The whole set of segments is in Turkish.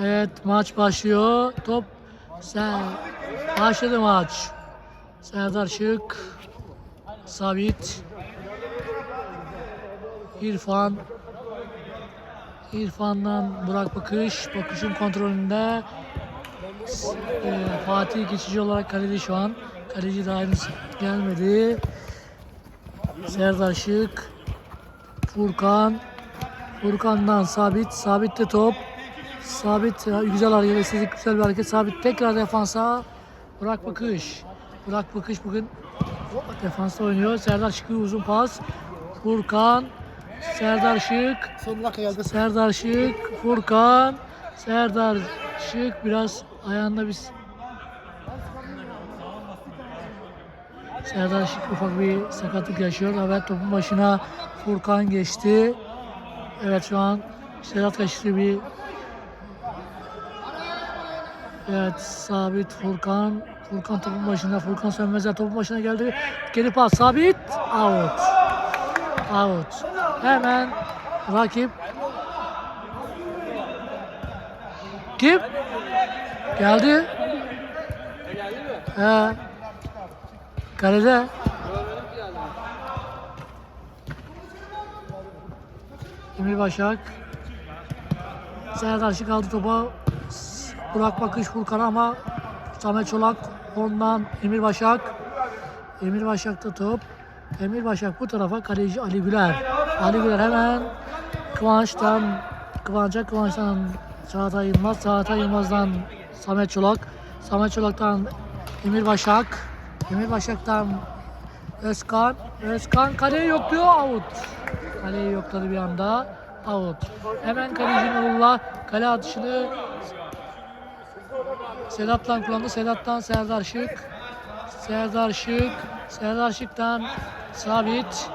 Evet maç başlıyor. Top sen başladı maç. Serdar Şık, Sabit, İrfan, İrfan'dan Burak Bakış, Bakış'ın kontrolünde e, Fatih geçici olarak kaleci şu an. Kaleci daha henüz gelmedi. Serdar Şık, Furkan, Furkan'dan Sabit, Sabit'te top. Sabit güzel hareket, estetik güzel bir hareket. Sabit tekrar defansa. Burak Bakış. Burak Bakış bugün defansta oynuyor. Serdar Şık'ı uzun pas. Furkan. Serdar Şık. Serdar Şık. Furkan. Serdar Şık biraz ayağında bir Serdar Şık ufak bir sakatlık yaşıyor. Evet topun başına Furkan geçti. Evet şu an Sedat Kaşıklı bir Evet Sabit Furkan Furkan topun başında Furkan Sönmezler topun başına geldi. Geri pas Sabit out. Out. Hemen rakip kim? Geldi. He. Kalede. Emir Başak. Serdar Şık aldı topa. Burak Bakış Furkan ama Samet Çolak ondan Emir Başak. Emir Başak'ta top. Emir Başak bu tarafa kaleci Ali Güler. Ali Güler hemen Kıvanç'tan Kıvanç'a Kıvanç'tan Çağatay Yılmaz. Çağatay Yılmaz'dan Samet Çolak. Samet Çolak'tan Emir Başak. Emir Başak'tan Özkan. Özkan kaleyi yokluyor. Out. Kaleyi yokladı bir anda. Out. Hemen kaleci Nurullah kale atışını Sedat'tan kullandı. Sedat'tan Serdar Şık. Serdar Şık. Serdar Şık'tan Sabit.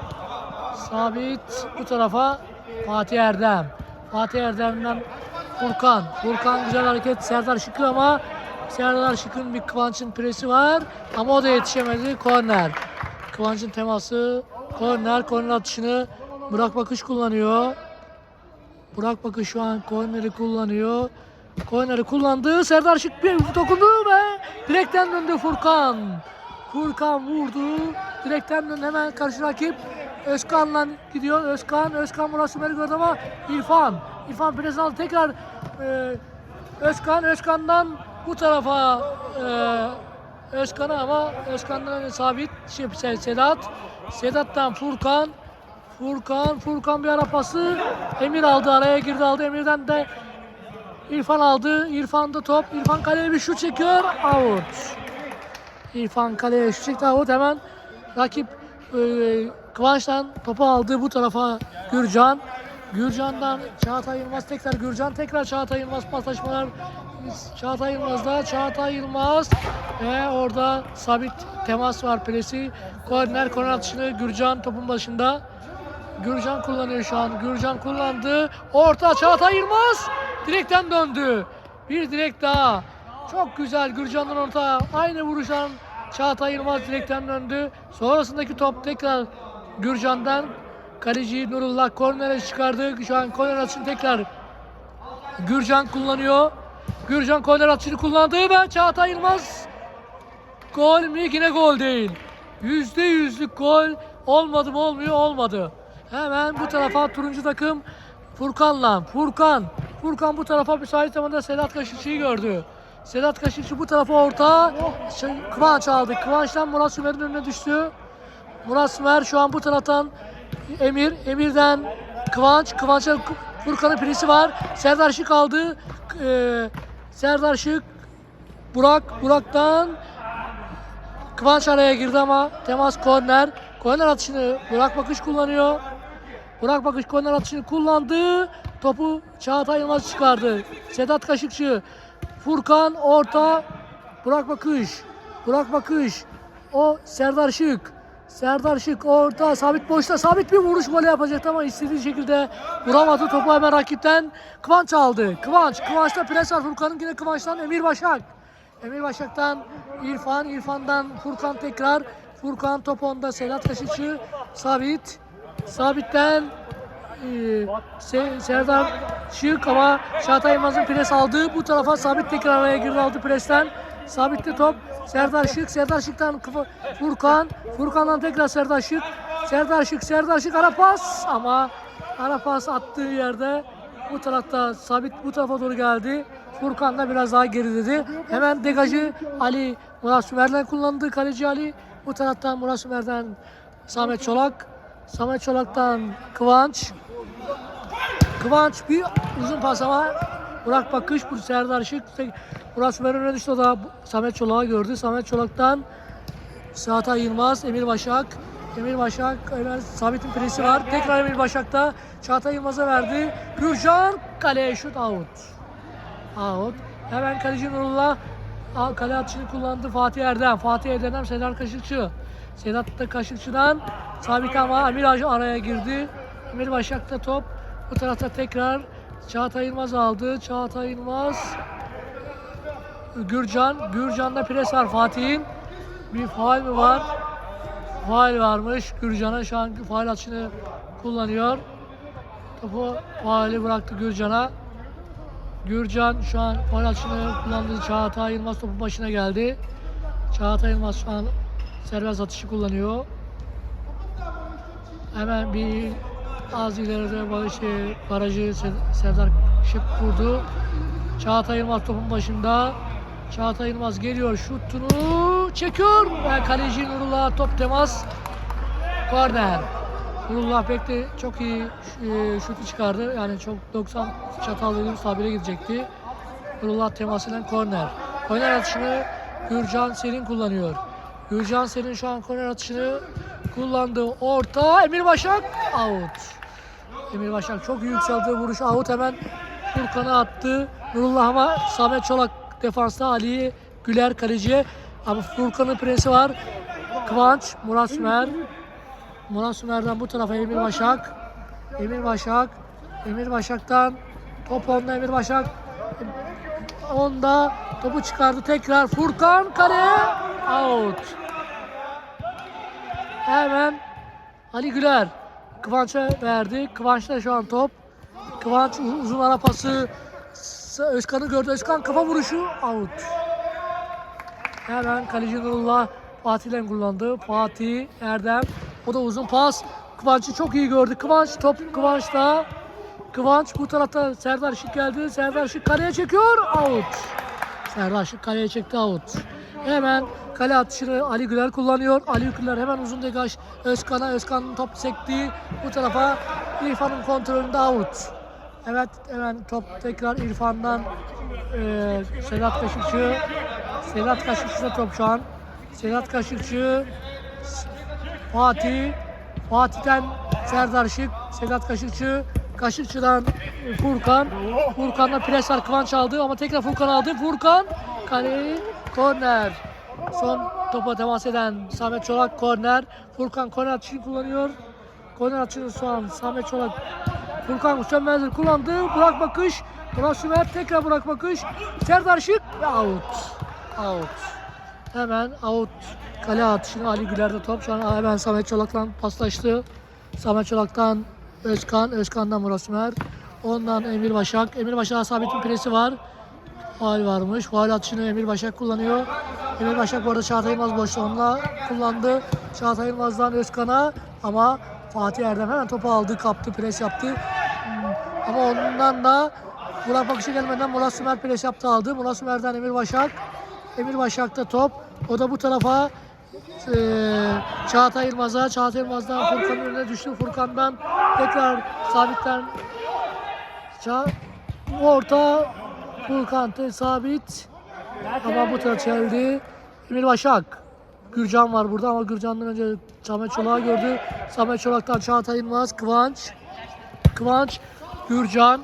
Sabit bu tarafa Fatih Erdem. Fatih Erdem'den Furkan. Furkan güzel hareket. Serdar Şık'ı ama Serdar Şık'ın bir Kıvanç'ın presi var. Ama o da yetişemedi. Korner. Kıvanç'ın teması. Korner. Korner atışını Burak Bakış kullanıyor. Burak Bakış şu an korneri kullanıyor. Korneri kullandı. Serdar Şık bir dokundu ve direkten döndü Furkan. Furkan vurdu. Direkten döndü hemen karşı rakip. Özkan'la gidiyor. Özkan, Özkan Murat Sümer'i gördü ama İrfan. İrfan pres aldı. Tekrar e, Özkan, Özkan'dan bu tarafa e, Özkan'a ama Özkan'dan sabit şey, Sedat. Sedat'tan Furkan. Furkan, Furkan bir ara pası. Emir aldı, araya girdi aldı. Emir'den de İrfan aldı. İrfan da top. İrfan kaleye bir şut çekiyor. Out. İrfan kaleye şut çekti. Out hemen rakip e, Kıvanç'tan topu aldı. Bu tarafa Gürcan. Gürcan'dan Çağatay Yılmaz tekrar Gürcan tekrar Çağatay Yılmaz paslaşmalar Çağatay Yılmaz'da Çağatay Yılmaz ve orada sabit temas var presi korner korner atışını Gürcan topun başında Gürcan kullanıyor şu an. Gürcan kullandı. Orta Çağatay Yılmaz direkten döndü. Bir direk daha. Çok güzel Gürcan'dan orta. Aynı vuruşan Çağatay Yılmaz direkten döndü. Sonrasındaki top tekrar Gürcan'dan. Kaleci Nurullah kornere çıkardı. Şu an korner atışını tekrar Gürcan kullanıyor. Gürcan korner atışını kullandı ve Çağatay Yılmaz Gol mü? Yine gol değil. Yüzde yüzlük gol olmadı mı olmuyor olmadı. Hemen bu tarafa turuncu takım Furkan'la. Furkan. Furkan bu tarafa müsait zamanda Sedat Kaşıkçı'yı gördü. Sedat Kaşıkçı bu tarafa orta. Şey, Kıvanç aldı. Kıvanç'tan Murat Sümer'in önüne düştü. Murat Sümer şu an bu taraftan Emir. Emir'den Kıvanç. Kıvanç'a Furkan'ın pirisi var. Serdar Şık aldı. Ee, Serdar Şık Burak. Burak'tan Kıvanç araya girdi ama temas korner. Korner atışını Burak Bakış kullanıyor. Burak Bakış korner atışını kullandı. Topu Çağatay Yılmaz çıkardı. Sedat Kaşıkçı. Furkan orta. Burak Bakış. Burak Bakış. O Serdar Şık. Serdar Şık orta. Sabit boşta. Sabit bir vuruş golü yapacaktı ama istediği şekilde vuramadı. Topu hemen rakipten Kıvanç aldı. Kıvanç. Kıvanç'ta pres var. Furkan'ın yine Kıvanç'tan Emir Başak. Emir Başak'tan İrfan, İrfan'dan Furkan tekrar. Furkan top onda Sedat Kaşıkçı, Sabit. Sabit'ten Se- Serdar Şık ama Çağatay Yılmaz'ın pres aldı. Bu tarafa Sabit tekrar araya girdi aldı presten. Sabitli top. Serdar Şık. Serdar Şık'tan Furkan. Furkan'dan tekrar Serdar Şık. Serdar Şık. Serdar Şık ara pas ama ara pas attığı yerde bu tarafta Sabit bu tarafa doğru geldi. Furkan da biraz daha geriledi. Hemen degajı Ali Murat Sümer'den kullandı. Kaleci Ali. Bu taraftan Murat Sümer'den Samet Çolak. Samet Çolak'tan Kıvanç. Kıvanç bir uzun pas ama Burak Bakış Serdar Şık. Murat Sümer önüne düştü o da Samet Çolak'ı gördü. Samet Çolak'tan Çağatay Yılmaz, Emir Başak. Emir Başak, Sabit'in presi var. Tekrar Emir Başak'ta Çağatay Yılmaz'a verdi. Gürcan kaleye şut out. Out. Hemen kaleci Nurullah kale atışını kullandı Fatih Erdem. Fatih Erdem Sedat Kaşıkçı. Sedat da Kaşıkçı'dan sabit ama Emir Hacı araya girdi. Emir Başak'ta top. Bu tarafta tekrar Çağatay Yılmaz aldı. Çağatay Yılmaz Gürcan. Gürcan'da pres var Fatih'in. Bir faal mi var? Faal varmış. Gürcan'a şu an faal atışını kullanıyor. Topu faali bıraktı Gürcan'a. Gürcan şu an faal atışını kullandı. Çağatay Yılmaz topun başına geldi. Çağatay Yılmaz şu an serbest atışı kullanıyor. Hemen bir az ileride barajı Se- Serdar Şık kurdu. Çağatay Yılmaz topun başında. Çağatay Yılmaz geliyor şutunu çekiyor ve kaleci Nurullah top temas korner. Nurullah pek de çok iyi e, şutu çıkardı. Yani çok 90 çatal dediğimiz tabire gidecekti. Nurullah temasıyla korner. Korner atışını Gürcan Serin kullanıyor. Gürcan Serin şu an korner atışını kullandı. Orta Emir Başak out. Emir Başak çok yükseldi vuruş out hemen Furkan'a attı. Nurullah ama Samet Çolak defansta Ali Güler kaleciye ama Furkan'ın presi var. Kıvanç, Murat Sümer. Murat Sümer'den bu tarafa Emir Başak. Emir Başak. Emir Başak'tan top onda Emir Başak. Onda topu çıkardı tekrar Furkan kaleye out. Hemen Ali Güler Kıvanç'a verdi. Kıvanç'ta şu an top. Kıvanç uzun ara pası Özkan'ı gördü. Özkan kafa vuruşu out. Hemen kaleci Nurullah Fatih'le kullandı. Fatih Erdem. O da uzun pas. Kıvanç'ı çok iyi gördü. Kıvanç top Kıvanç'ta. Kıvanç bu tarafta Serdar Şık geldi. Serdar Şık kaleye çekiyor. Out. Serdar Şık kaleye çekti out. Hemen kale atışını Ali Güler kullanıyor. Ali Güler hemen uzun degaj Özkan'a. Özkan'ın top sekti. Bu tarafa İrfan'ın kontrolünde out. Evet hemen top tekrar İrfan'dan eee Sedat Kaşıkçı. Sedat Kaşıkçı'da top şu an. Sedat Kaşıkçı Fatih. Fatih'ten Serdar Şık. Sedat Kaşıkçı. Kaşıkçı'dan Furkan. Furkan'la pres var Kıvanç aldı ama tekrar Furkan aldı. Furkan kaleyi korner. Son topa temas eden Samet Çolak korner. Furkan korner atışını kullanıyor. Korner atışını şu an Samet Çolak Furkan Sönmez'dir kullandı. Burak Bakış. Burak Sümer tekrar Burak Bakış. Serdar Şık ve out. Out. Hemen out kale atışını Ali Güler'de top. Şu an hemen Samet Çolak'la paslaştı. Samet Çolak'tan Özkan, Özkan'dan Murat Sümer. Ondan Emir Başak. Emir Başak'a Sabit'in presi var. Faal varmış. Faal atışını Emir Başak kullanıyor. Emir Başak bu arada Çağatay Yılmaz boşluğunda kullandı. Çağatay Yılmaz'dan Özkan'a ama Fatih Erdem hemen topu aldı, kaptı, pres yaptı. Hmm, Ama ondan da Burak Bakış'a gelmeden Murat Sümer pres yaptı aldı. Murat Sümer'den Emir Başak. Emir Başak'ta top. O da bu tarafa eee Çağatay Yılmaz'a. Çağatay Yılmaz'dan Furkan'ın önüne düştü. Furkan'dan tekrar Sabit'ten Ça orta Furkan te- sabit ama bu tarafa çeldi. Emir Başak. Gürcan var burada ama Gürcan'dan önce Samet Çolak'ı gördü. Samet Çolak'tan Çağatay Yılmaz, Kıvanç. Kıvanç, Gürcan.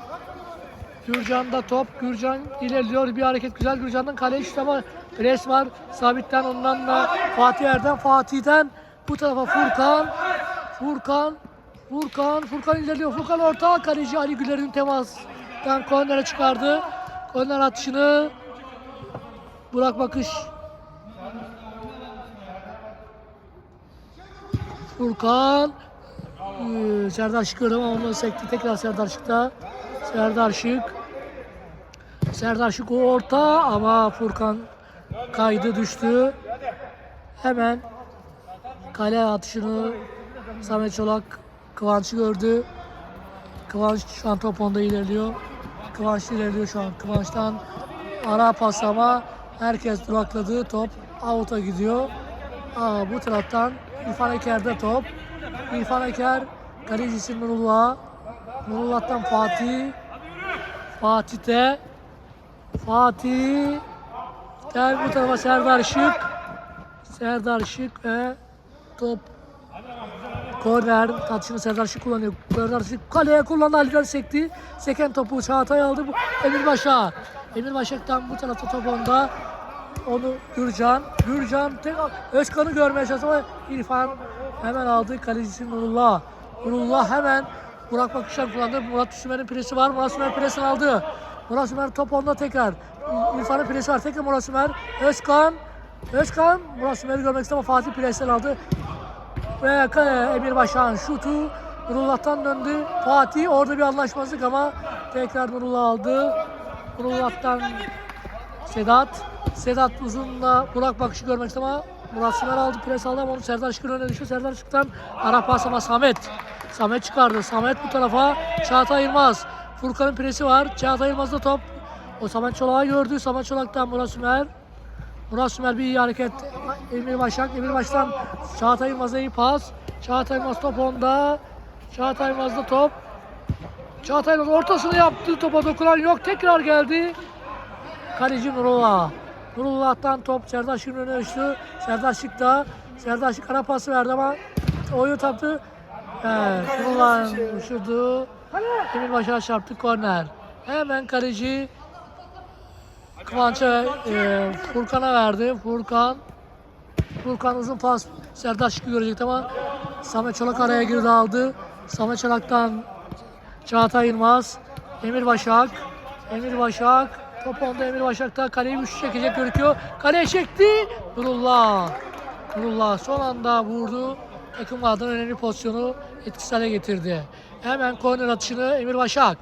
Gürcan'da top. Gürcan ilerliyor. Bir hareket güzel. Gürcan'dan kaleye şut ama pres var. Sabit'ten ondan da Fatih Erdem. Fatih'ten bu tarafa Furkan. Furkan. Furkan. Furkan ilerliyor. Furkan orta. Kaleci Ali Güler'in temastan kornere çıkardı. Korner atışını Burak Bakış. Furkan. Ee, Serdar Şık gördüm ama onu sekti tekrar Serdar Şık'ta. Serdar Şık. Serdar Şık orta ama Furkan kaydı düştü. Hemen kale atışını Samet Çolak Kıvanç'ı gördü. Kıvanç şu an top onda ilerliyor. Kıvanç ilerliyor şu an. Kıvanç'tan ara pas ama herkes durakladı. Top out'a gidiyor. Aa, bu taraftan İrfan Eker'de top. İrfan Eker kalecisi Nurullah. Nurullah'tan Fatih. Fatih'te Fatih Gel bu tarafa Serdar Şık. Serdar Şık ve top Korner atışını Serdar Şık kullanıyor. Serdar Şık kaleye kullandı. Ali'den sekti. Seken topu Çağatay aldı. Emir Başak. Emir Başak'tan bu tarafta top onda. Onu Gürcan. Gürcan tek Özkan'ı görmeye çalıştı ama İrfan hemen aldı. Kalecisi Nurullah. Nurullah hemen Burak Bakışan kullandı. Murat Sümer'in presi var. Murat Sümer presini aldı. Murat Sümer top onda tekrar. İrfan'ın presi var. Tekrar Murat Sümer. Özkan. Özkan Murat Sümer'i görmek istedi ama Fatih presen aldı. Ve Emir Başak'ın şutu Nurullah'tan döndü. Fatih orada bir anlaşmazlık ama tekrar Nurullah aldı. Nurullah'tan Sedat. Sedat uzunla Burak bakışı görmek ama Murat Sümer aldı. Pres aldı ama onu Serdar Şık'ın önüne düştü. Serdar Şık'tan ara pas ama Samet. Samet çıkardı. Samet bu tarafa. Çağatay Yılmaz. Furkan'ın presi var. Çağatay Yılmaz'da top. O Samet Çolak'ı gördü. Samet Çolak'tan Murat Sümer. Murat Sümer bir iyi hareket. Emir Başak. Emir Baş'tan Çağatay Yılmaz'a iyi pas. Çağatay Yılmaz top onda. Çağatay Yılmaz'da top. Çağatay Yılmaz ortasını yaptı. Topa dokunan yok. Tekrar geldi. Kaleci Nurullah. Nurullah'tan top Serdar Şık'ın önüne düştü. Serdar Şık da Serdar Şık ara pası verdi ama oyun taptı. Evet, Nurullah'ın düşürdü. Emir Başak'a çarptı korner. Hemen kaleci Kıvanç'a e, Furkan'a verdi. Furkan Furkan uzun pas Serdar Şık'ı görecekti ama Samet Çolak araya girdi aldı. Samet Çolak'tan Çağatay Yılmaz, Emir Başak, Emir Başak, top onda Emir Başak'ta kaleyi üç çekecek gözüküyor. Kaleye çekti, Nurullah. Nurullah son anda vurdu. Takım adına önemli pozisyonu etkisiz hale getirdi. Hemen korner atışını Emir Başak.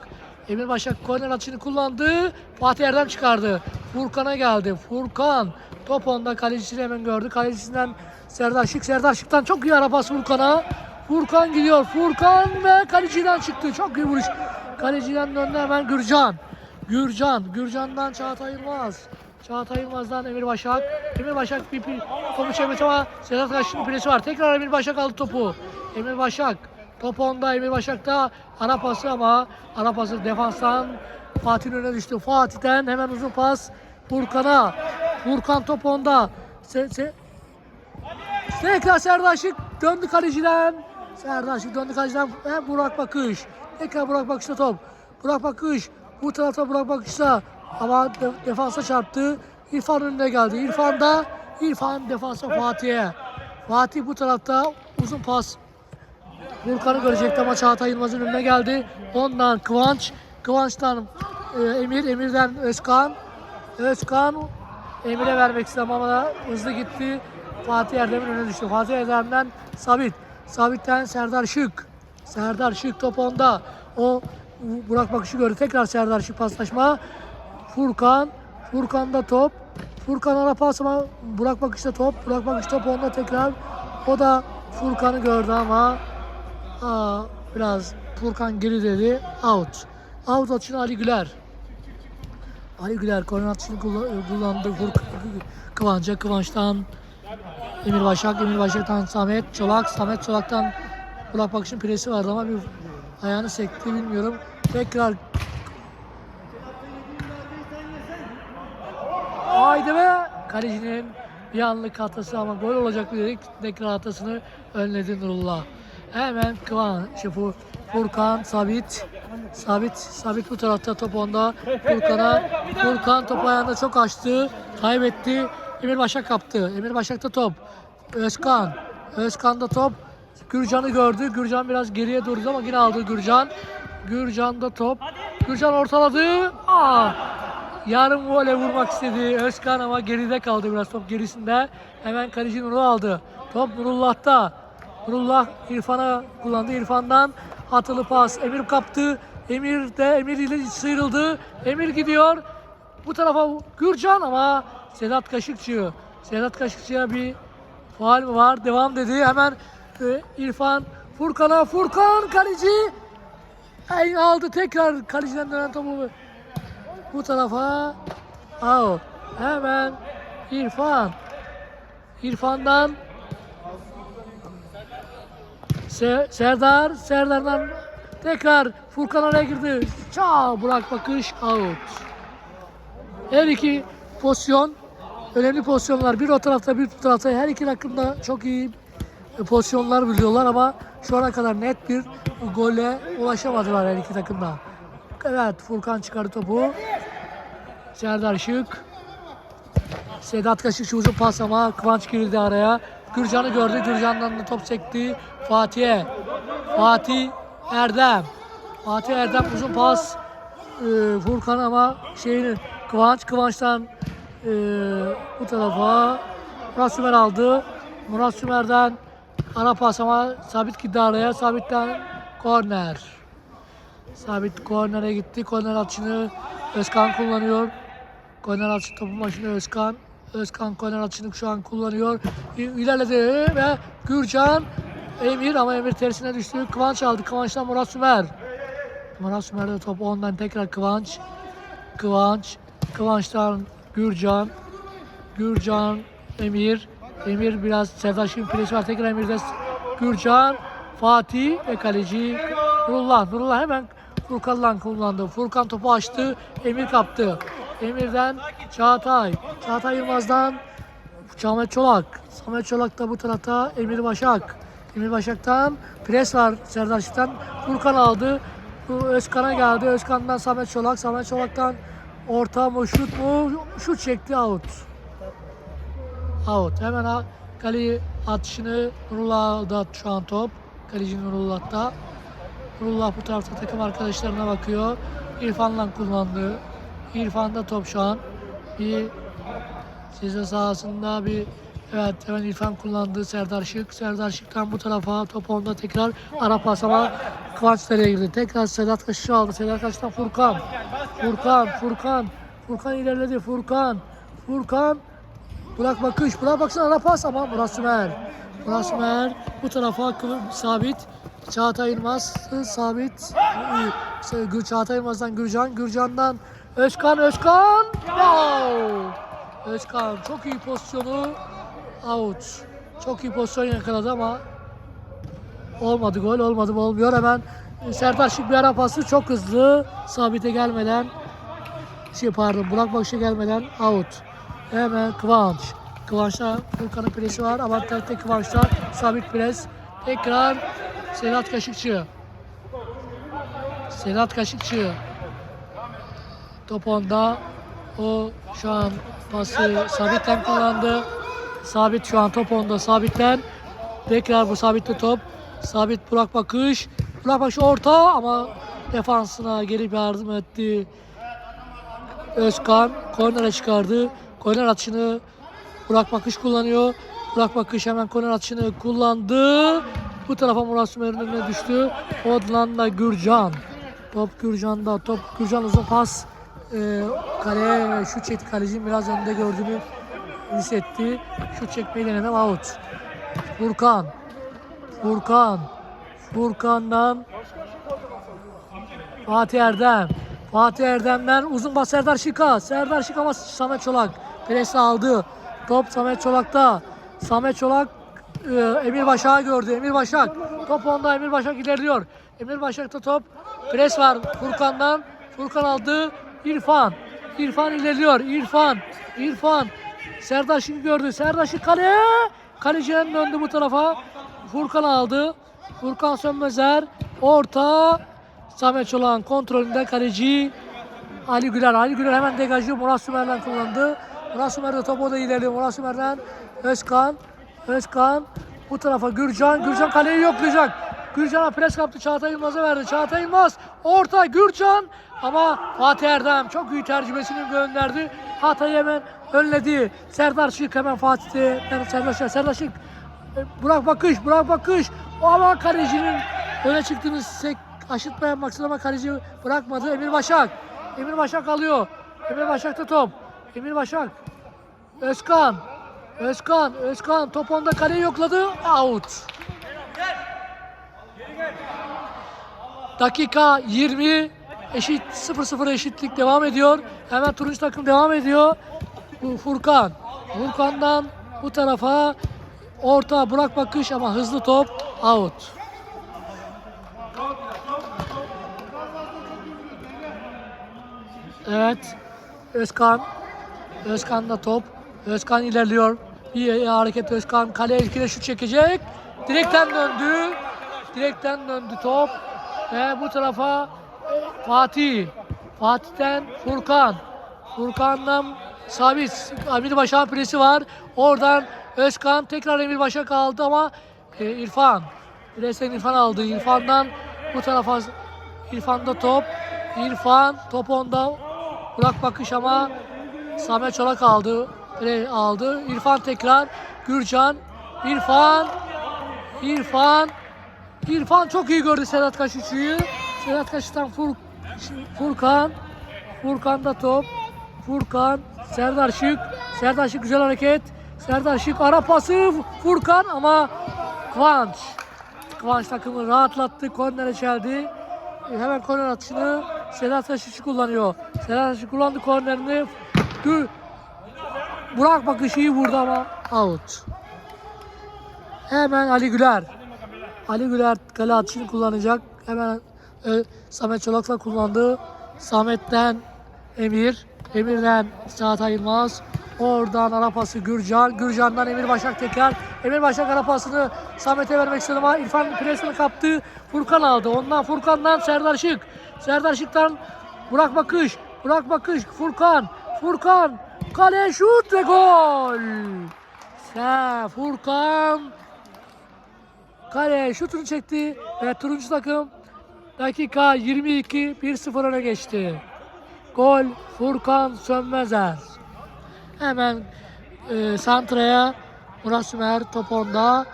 Emir Başak korner atışını kullandı. Fatih Erdem çıkardı. Furkan'a geldi. Furkan top onda kalecisini hemen gördü. Kalecisinden Serdar Şık. Serdar Şık'tan çok iyi ara pas Furkan'a. Furkan gidiyor. Furkan ve kaleciden çıktı. Çok iyi vuruş. Kaleciden döndü hemen Gürcan. Gürcan. Gürcan'dan Çağatay Yılmaz. Çağatay Yılmaz'dan Emir Başak. Emir Başak bir topu çevirdi ama Sedat Kaşık'ın pilesi var. Tekrar Emir Başak aldı topu. Emir Başak. Top onda Emir Başak'ta ara pası ama ara pası defanstan Fatih'in önüne düştü. Fatih'ten hemen uzun pas Furkan'a. Furkan top onda. Se, se, Tekrar Serdar Şık döndü kaleciden. Serdar Şık döndü kaleciden. Ve Burak Bakış. Tekrar Burak Bakış'ta top. Burak Bakış. Bu tarafta Burak Bakış'ta. Ama de, defansa çarptı. İrfan önüne geldi. İrfan da İrfan defansa Fatih'e. Fatih bu tarafta uzun pas. Furkan'ı görecekti ama Çağatay Yılmaz'ın önüne geldi. Ondan Kıvanç. Kıvanç'tan e, Emir. Emir'den Özkan. Özkan Emir'e vermek istedi ama hızlı gitti. Fatih Erdem'in önüne düştü. Fatih Erdem'den Sabit. Sabit'ten Serdar Şık. Serdar Şık top onda. O Burak Bakış'ı gördü. Tekrar Serdar Şık paslaşma. Furkan. Furkan'da top. Furkan ara pas ama Burak Bakış'ta top. Burak Bakış top onda tekrar. O da Furkan'ı gördü ama aa, biraz Furkan geri dedi. Out. Out atışını Ali Güler. Ali Güler korner atışını kullan- kullandı. Furkan Kıvanç'a. Kıvanç'tan Emir Başak. Emir Başak'tan Samet Çolak. Samet Çolak'tan Burak Bakış'ın presi vardı ama bir ayağını sekti bilmiyorum. Tekrar Haydi be! Kalecinin bir anlık hatası ama gol olacak dedik. Tekrar hatasını önledi Nurullah. Hemen Kıvan, şey, Fur- Furkan, Sabit. Sabit, Sabit bu tarafta top onda. Furkan'a. Furkan topu ayağında çok açtı. Kaybetti. Emir Başak kaptı. Emir Başak'ta top. Özkan. Özkan'da top. Gürcan'ı gördü. Gürcan biraz geriye durdu ama yine aldı Gürcan. Gürcan'da top. Gürcan ortaladı. Aa, Yarım voley vurmak istedi Özkan ama geride kaldı biraz top gerisinde. Hemen kaleci Nurullah aldı. Top Nurullah'ta. Nurullah İrfan'a kullandı. İrfan'dan atılı pas. Emir kaptı. Emir de Emir ile sıyrıldı. Emir gidiyor. Bu tarafa Gürcan ama Sedat Kaşıkçı. Sedat Kaşıkçı'ya bir faal mi var? Devam dedi. Hemen e, İrfan Furkan'a. Furkan kaleci. Ay, aldı tekrar kaleciden dönen topu bu tarafa. Out. Hemen İrfan. İrfan'dan Se- Serdar, Serdar'dan tekrar Furkan araya girdi. Çağ Burak bakış out. Her iki pozisyon önemli pozisyonlar. Bir o tarafta bir bu tarafta her iki takım da çok iyi pozisyonlar biliyorlar ama şu ana kadar net bir gole ulaşamadılar her iki takım da. Evet Furkan çıkardı topu. Serdar Şık. Sedat Kaşıkçı uzun pas ama Kıvanç girdi araya. Gürcan'ı gördü. Gürcan'dan da top çekti. Fatih'e. Fatih Erdem. Fatih Erdem uzun pas. Ee, Furkan ama şeyini Kıvanç Kıvanç'tan ee, bu tarafa Murat Sümer aldı. Murat Sümer'den ara pas ama Sabit gitti araya. Sabit'ten korner. Sabit kornere gitti. Korner atışını Özkan kullanıyor. Korner atışı topun başında Özkan. Özkan korner atışını şu an kullanıyor. İlerledi ve Gürcan Emir ama Emir tersine düştü. Kıvanç aldı. Kıvanç'tan Murat Sümer. Murat Sümer'de top ondan tekrar Kıvanç. Kıvanç. Kıvanç'tan Gürcan. Gürcan, Emir. Emir biraz Serdar presi var. Tekrar Emir'de Gürcan, Fatih ve kaleci Nurullah. Nurullah hemen Furkan'dan kullandı. Furkan topu açtı. Emir kaptı. Emir'den Çağatay. Çağatay Yılmaz'dan Samet Çolak. Samet Çolak da bu tarafta Emir Başak. Emir Başak'tan pres var Serdar Şif'ten. Furkan aldı. Bu Özkan'a geldi. Özkan'dan Samet Çolak. Samet Çolak'tan orta mı şut mu? Şut çekti out. Out. Hemen kaleyi atışını Nurullah'da şu an top. Kaleci Nurullah'ta. Nurullah bu tarafta takım arkadaşlarına bakıyor. İrfan'la kullandı. İrfan'da top şu an. Bir ceza sahasında bir evet hemen İrfan kullandı Serdar Şık. Serdar Şık'tan bu tarafa top onda tekrar ara pas ama Kıvanç nereye girdi? Tekrar Sedat Kaşıkçı aldı. Sedat Kaşık'tan Furkan. Furkan, Furkan. Furkan ilerledi. Furkan. Furkan. Burak bakış. Burak baksana ara pas ama Murat Sümer. Murat Sümer bu tarafa sabit. Çağatay Yılmaz sabit. Çağatay Yılmaz'dan Gürcan. Gürcan'dan Özkan. Özkan. Wow. Özkan çok iyi pozisyonu. Out. Çok iyi pozisyon yakaladı ama olmadı gol. Olmadı mı olmuyor. Hemen Serdar Şık bir ara pası çok hızlı. Sabite gelmeden şey pardon Burak Bakış'a gelmeden out. Hemen Kıvanç. Kıvanç'ta Furkan'ın presi var. Avantajda Kıvanç'ta sabit pres. Tekrar Sedat Kaşıkçı. Sedat Kaşıkçı. Top onda. O şu an pası Sabit'ten kullandı. Sabit şu an top onda Sabit'ten. Tekrar bu Sabit'te top. Sabit Burak Bakış. Burak Bakış orta ama defansına gelip yardım etti. Özkan kornere çıkardı. Korner atışını Burak Bakış kullanıyor. Burak Bakış hemen korner atışını kullandı. Bu tarafa Murat Sümer'in önüne düştü. Odlan da Gürcan. Top Gürcan'da. Top Gürcan uzun pas. Ee, kaleye şut çekti. Kalecinin biraz önünde gördüğünü hissetti. Şut çekmeyi denedi ama out. Furkan. Furkan. Furkan'dan Fatih Erdem. Fatih Erdem'den uzun bas Serdar Şık'a. Serdar Şık ama Samet Çolak. Presi aldı. Top Samet Çolak'ta. Samet Çolak e, Emir Başak'ı gördü. Emir Başak. Top onda Emir Başak ilerliyor. Emir Başak'ta top. Pres var Furkan'dan. Furkan aldı. İrfan. İrfan ilerliyor. İrfan. İrfan. Serdar Şık'ı gördü. Serdar Şık kaleye. Kaleciden döndü bu tarafa. Furkan aldı. Furkan Sönmezer. Orta. Samet Çolak'ın kontrolünde kaleci Ali Güler. Ali Güler hemen degajı Murat Sümer'den kullandı. Murat Sümer de topu da ilerliyor. Murat Sümer'den Özkan. Özkan bu tarafa Gürcan. Gürcan kaleyi yoklayacak. Gürcan'a pres kaptı. Çağatay Yılmaz'a verdi. Çağatay Yılmaz orta Gürcan ama Fatih Erdem çok iyi tercümesini gönderdi. Hatay'ı hemen önledi. Serdar Şık hemen Fatih'te. Serdar Şık. Serdar Şık E, Burak bakış, Burak bakış. O ama kalecinin öne çıktığını sek aşıtmaya maksat ama kaleci bırakmadı. Emir Başak. Emir Başak alıyor. Emir Başak'ta top. Emir Başak. Özkan. Özkan. Özkan top onda kaleyi yokladı. Out. Dakika 20 eşit 0-0 eşitlik devam ediyor. Hemen turuncu takım devam ediyor. Bu Furkan. Furkan'dan bu tarafa orta Burak bakış ama hızlı top out. Evet. Özkan. Özkan'da top. Özkan ilerliyor. Bir hareket Özkan kaleye ikile şut çekecek. Direkten döndü. Direkten döndü top. Ve bu tarafa Fatih. Fatih'ten Furkan. Furkan'dan Sabit. Emir Başak'ın presi var. Oradan Özkan tekrar Emir Başak aldı ama e, İrfan. Presten İrfan aldı. İrfan'dan bu tarafa İrfan'da top. İrfan top onda. Burak bakış ama Samet Çolak aldı. Pre aldı. İrfan tekrar. Gürcan. İrfan. İrfan. İrfan çok iyi gördü Sedat Kaşıkçı'yı. Sedat Kaşık'tan Fur, Furkan. Furkan'da top. Furkan. Serdar Şık. Serdar Şık güzel hareket. Serdar Şık ara pası. Furkan ama Kıvanç. Kıvanç takımı rahatlattı. Kornere çeldi. E, Hemen korner atışını Sedat Kaşıkçı kullanıyor. Sedat Kaşıkçı kullandı kornerini. Burak bakışı iyi vurdu ama out. Hemen Ali Güler. Ali Güler kale atışını kullanacak. Hemen e, Samet Çolak'la kullandı. Samet'ten Emir. Emir'den Çağatay Yılmaz. Oradan arapası Gürcan. Gürcan'dan Emir Başak tekrar. Emir Başak arapasını Samet'e vermek istedi ama İrfan presini kaptı. Furkan aldı. Ondan Furkan'dan Serdar Şık. Serdar Şık'tan Burak Bakış. Burak Bakış. Furkan. Furkan. Kale şut ve gol. Sen Furkan Kale şutunu çekti ve turuncu takım dakika 22 1-0 öne geçti. Gol Furkan Sönmezer. Hemen e, Santra'ya Murat Sümer top onda.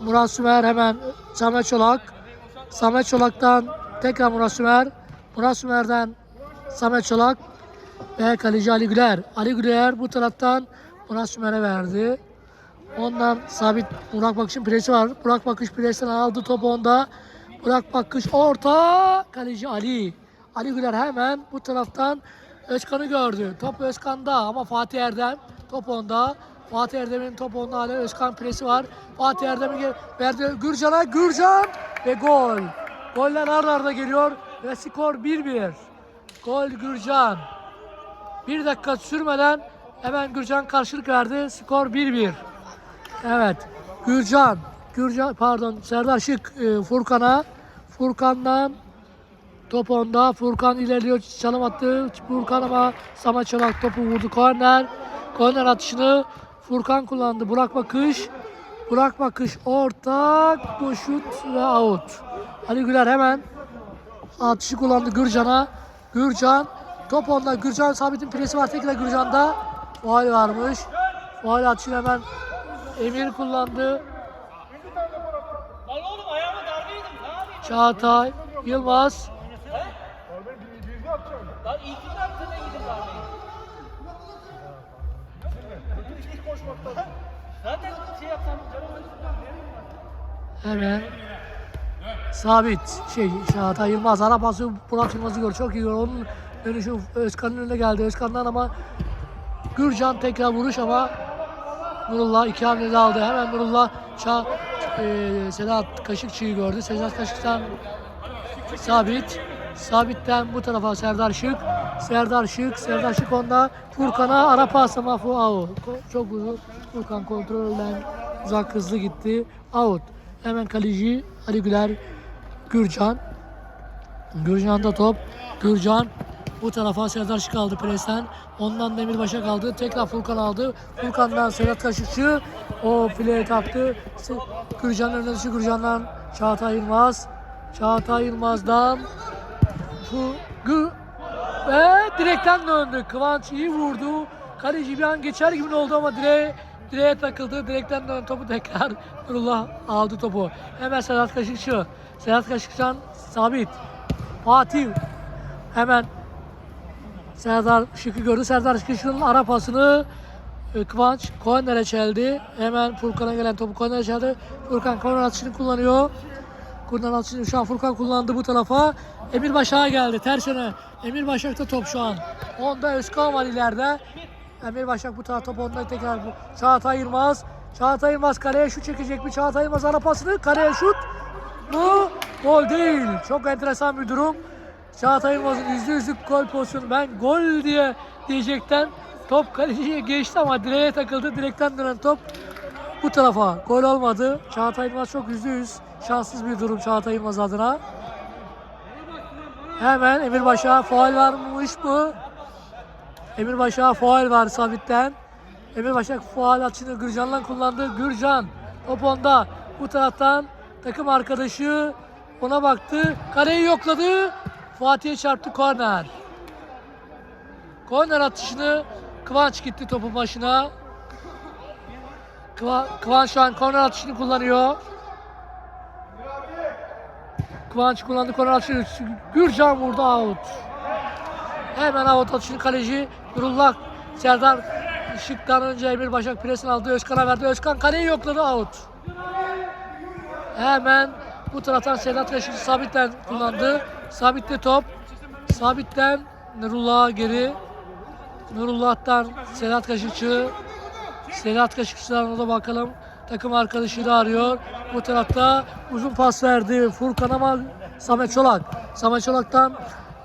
Murat Sümer hemen Samet Çolak. Samet Çolak'tan tekrar Murat Sümer. Murat Sümer'den Samet Çolak ve kaleci Ali Güler. Ali Güler bu taraftan Murat Sümer'e verdi. Ondan sabit Burak Bakış'ın presi var. Burak Bakış presten aldı topu onda. Burak Bakış orta. Kaleci Ali. Ali Güler hemen bu taraftan Özkan'ı gördü. Top Özkan'da ama Fatih Erdem top onda. Fatih Erdem'in top onda hala Özkan presi var. Fatih Erdem'i verdi Gürcan'a. Gürcan ve gol. Goller arda arda geliyor ve skor 1-1. Gol Gürcan. Bir dakika sürmeden hemen Gürcan karşılık verdi. Skor 1-1. Evet. Gürcan. Gürcan pardon Serdar Şık e, Furkan'a. Furkan'dan top onda. Furkan ilerliyor. Çalım attı. Furkan ama Samet Çolak topu vurdu. Korner. Korner atışını Furkan kullandı. Burak Bakış. Burak Bakış orta. Bu şut ve out. Ali Güler hemen atışı kullandı Gürcan'a. Gürcan top onda. Gürcan Sabit'in presi var. Tekrar Gürcan'da. Faal varmış. Faal atışını hemen Emir kullandı. Çağatay, Yılmaz. Şey Hemen. Sabit. Şey, Çağatay Yılmaz. Arabası Burak Yılmaz'ı gör. Çok iyi gör. Onun dönüşü Özkan'ın önüne geldi. Özkan'dan ama Gürcan tekrar vuruş ama Nurullah iki hamlede aldı. Hemen Nurullah Ça e, Sedat Kaşıkçı'yı gördü. Sedat Kaşık'tan Sabit. Sabit'ten bu tarafa Serdar Şık. Serdar Şık. Serdar Şık onda Furkan'a ara pas ama fu out. Çok uzun. Furkan kontrolden uzak hızlı gitti. Out. Hemen kaleci Ali Güler Gürcan. Gürcan'da top. Gürcan bu tarafa Serdar Şık aldı presten. Ondan Demir Başak aldı. Tekrar Furkan aldı. Furkan'dan Sedat Kaşıkçı. O fileye taktı. Se- Gürcan'ın önüne dışı Gürcan'dan Çağatay Yılmaz. Çağatay Yılmaz'dan Fu, gü, ve direkten döndü. Kıvanç iyi vurdu. Kaleci bir an geçer gibi oldu ama direğe Direğe takıldı. Direkten dönen topu tekrar Nurullah aldı topu. Hemen Sedat Kaşıkçı. Sedat Kaşıkçı'dan sabit. Fatih hemen Serdar Şık'ı gördü. Serdar Şık'ın ara pasını e, Kıvanç kornere çeldi. Hemen Furkan'a gelen topu kornere çeldi. Furkan korner atışını kullanıyor. Korner atışını şu an Furkan kullandı bu tarafa. Emir Başak'a geldi ters yöne. Emir Başak'ta top şu an. Onda Özkan var ileride. Emir Başak bu tarafa top onda tekrar. Çağatay Yılmaz. Çağatay Yılmaz kaleye şut çekecek mi? Çağatay Yılmaz ara pasını kaleye şut. Bu gol değil. Çok enteresan bir durum. Çağatay Yılmaz'ın yüzde yüzlük gol pozisyonu. Ben gol diye diyecekten top kaleciye geçti ama direğe takıldı. Direkten dönen top bu tarafa. Gol olmadı. Çağatay Yılmaz çok yüzde yüz şanssız bir durum Çağatay Yılmaz adına. Hemen Emir Başak'a faul varmış mı? Emir Başak'a faul var Sabit'ten. Emir Başak faul atışını Gürcan'la kullandı. Gürcan top onda. Bu taraftan takım arkadaşı ona baktı. Kaleyi yokladı. Fatih'e çarptı korner. Korner atışını Kıvanç gitti topun başına. Kıva- Kıvanç şu an korner atışını kullanıyor. Kıvanç kullandı korner atışını. Gürcan vurdu out. Hemen out atışını kaleci Nurullah Serdar Şık'tan önce Emir Başak presini aldı. Özkan'a verdi. Özkan kaleyi yokladı out. Hemen bu taraftan Sedat Kaşık Sabit'ten kullandı. Sabit'te top. Sabit'ten Nurullah'a geri. Nurullah'tan Sedat Kaşıkçı. Sedat Kaşıkçı'dan da bakalım. Takım arkadaşı da arıyor. Bu tarafta uzun pas verdi Furkan ama Samet Çolak. Samet Çolak'tan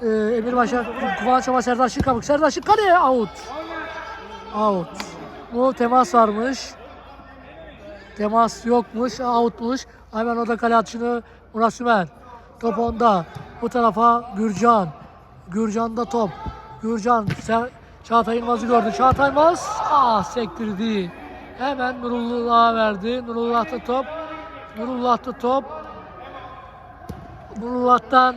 e, Emir Başak, Kıvanç ama Serdar Şık kapık. Serdar Şık kaleye out. Out. Bu temas varmış. Temas yokmuş, outmuş. Hemen o da kale atışını Murat Sümer. Top onda. Bu tarafa Gürcan. Gürcan'da top. Gürcan Ser- Çağatay Yılmaz'ı gördü. Çağatay Yılmaz ah sektirdi. Hemen Nurullah'a verdi. Nurullah'ta top. Nurullah'ta top. Nurullah'tan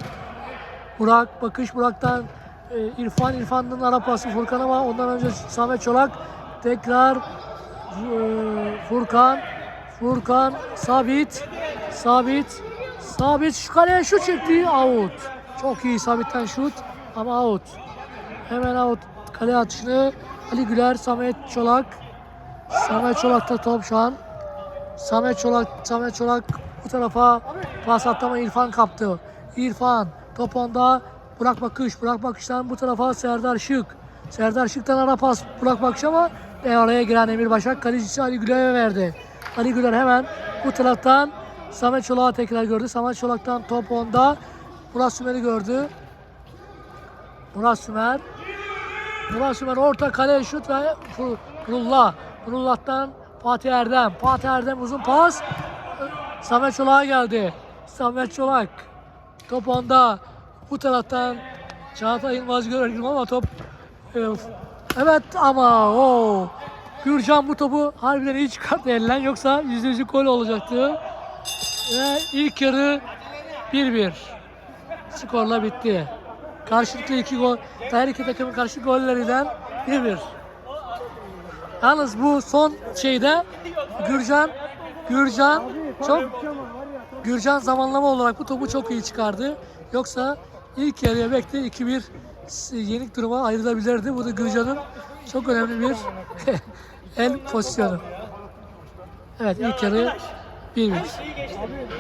Burak, bakış Burak'tan e, İrfan, İrfan'ın ara pası Furkan ama ondan önce Samet Çolak tekrar e, Furkan, Furkan, Sabit, Sabit, Sabit şu kaleye şut çekti, out. Çok iyi Sabit'ten şut ama out. Hemen out kale atışını Ali Güler, Samet Çolak, Samet Çolak'ta top şu an. Samet Çolak, Samet Çolak bu tarafa pas attı ama İrfan kaptı. İrfan top onda Burak Bakış. Burak Bakış'tan bu tarafa Serdar Şık. Serdar Şık'tan ara pas Burak Bakış ama e, araya giren Emir Başak kalecisi Ali Güler'e verdi. Ali Güler hemen bu taraftan Samet Çolak'a tekrar gördü. Samet Çolak'tan top onda. Murat Sümer'i gördü. Murat Sümer. Murat Sümer orta kaleye şut ve Nurullah. Nurullah'tan Fatih Erdem. Fatih Erdem uzun pas. Samet Çolak'a geldi. Samet Çolak. Top onda. Bu taraftan Çağatay Yılmaz gördüm ama top e, evet ama o Gürcan bu topu harbiden iyi çıkarttı elinden yoksa yüzde yüzü gol olacaktı. Ve ilk yarı 1-1 skorla bitti. Karşılıklı iki gol, her iki takımın karşı gollerinden 1-1. Yalnız bu son şeyde Gürcan Gürcan çok Gürcan zamanlama olarak bu topu çok iyi çıkardı. Yoksa ilk yarıya bekle 2-1 yenik duruma ayrılabilirdi. Bu da Gürcan'ın çok önemli bir el pozisyonu. Evet ilk yarı 1-1. İyi geçti.